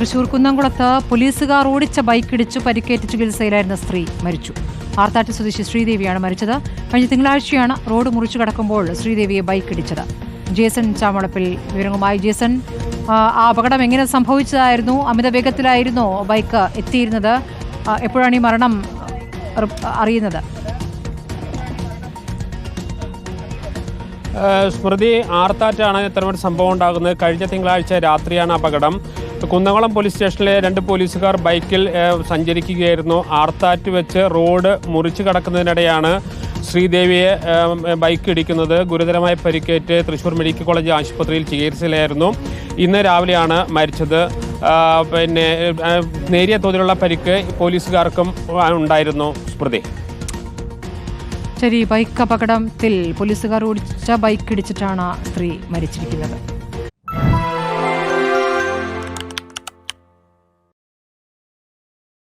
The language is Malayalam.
തൃശൂർ കുന്നംകുളത്ത് പോലീസുകാർ ഓടിച്ച ബൈക്കിടിച്ചു പരിക്കേറ്റ് ചികിത്സയിലായിരുന്ന സ്ത്രീ മരിച്ചു. ആർത്താറ്റ് സ്വദേശി ശ്രീദേവിയാണ് മരിച്ചത്. കഴിഞ്ഞ തിങ്കളാഴ്ചയാണ് റോഡ് മുറിച്ചു കടക്കുമ്പോൾ ശ്രീദേവിയെ ബൈക്കിടിച്ചത് ജേസൺ ചാമളപ്പിൽ വിവരങ്ങളുമായി. ജേസൺ ആ അപകടം എങ്ങനെ സംഭവിച്ചതായിരുന്നു? അമിത വേഗത്തിലായിരുന്നോ ബൈക്ക് എത്തിയിരുന്നത്. എപ്പോഴാണ് ഈ മരണം അറിയുന്നത്? സ്മൃതി ആർത്താറ്റാണ് ഇത്തരമൊരു സംഭവം ഉണ്ടാകുന്നത്. കഴിഞ്ഞ തിങ്കളാഴ്ച രാത്രിയാണ് അപകടം. കുന്നംകുളം പോലീസ് സ്റ്റേഷനിലെ രണ്ട് പോലീസുകാർ ബൈക്കിൽ സഞ്ചരിക്കുകയായിരുന്നു. ആർത്താറ്റ് വെച്ച് റോഡ് മുറിച്ചു കടക്കുന്നതിനിടെയാണ് ശ്രീദേവിയെ ബൈക്ക് ഇടിക്കുന്നത്. ഗുരുതരമായി പരിക്കേറ്റ് തൃശൂർ മെഡിക്കൽ കോളേജ് ആശുപത്രിയിൽ ചികിത്സയിലായിരുന്നു. ഇന്ന് രാവിലെയാണ് മരിച്ചത്. പിന്നെ നേരിയ തോതിലുള്ള പരിക്ക് പോലീസുകാർക്കും ഉണ്ടായിരുന്നു. സ്മൃതി. ശരി ബൈക്ക് അപകടത്തിൽ പോലീസുകാർ ഓടിച്ച ബൈക്ക് ഇടിച്ചിട്ടാണ് സ്ത്രീ മരിച്ചിരിക്കുന്നത്.